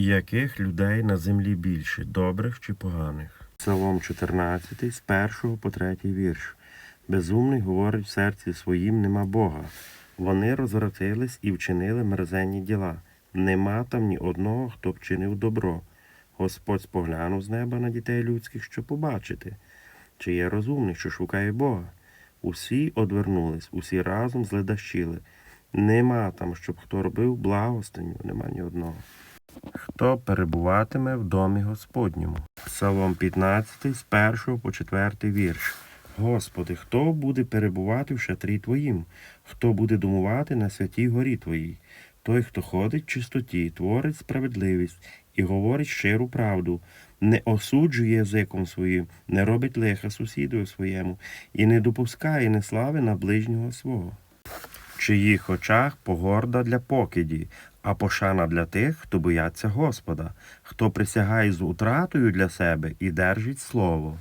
Яких людей на землі більше, добрих чи поганих? Псалом 14, з 1 по 3 вірш. Безумний говорить в серці своїм нема Бога. Вони розвратились і вчинили мерзенні діла. Нема там ні одного, хто б вчинив добро. Господь споглянув з неба на дітей людських, щоб побачити, чи є розумний, що шукає Бога. Усі одвернулись, усі разом зледащили. Нема там, щоб хто робив благостиню, нема ні одного. Хто перебуватиме в домі Господньому? Псалом 15, з 1 по 4 вірш. Господи, хто буде перебувати в шатрі Твоїм? Хто буде домувати на святій горі Твоїй? Той, хто ходить в чистоті, творить справедливість і говорить щиру правду, не осуджує язиком своїм, не робить лиха сусідові своєму і не допускає неслави на ближнього свого. Чиїх очах погорда для покиді, а пошана для тих, хто бояться Господа, хто присягає з утратою для себе і держить слово.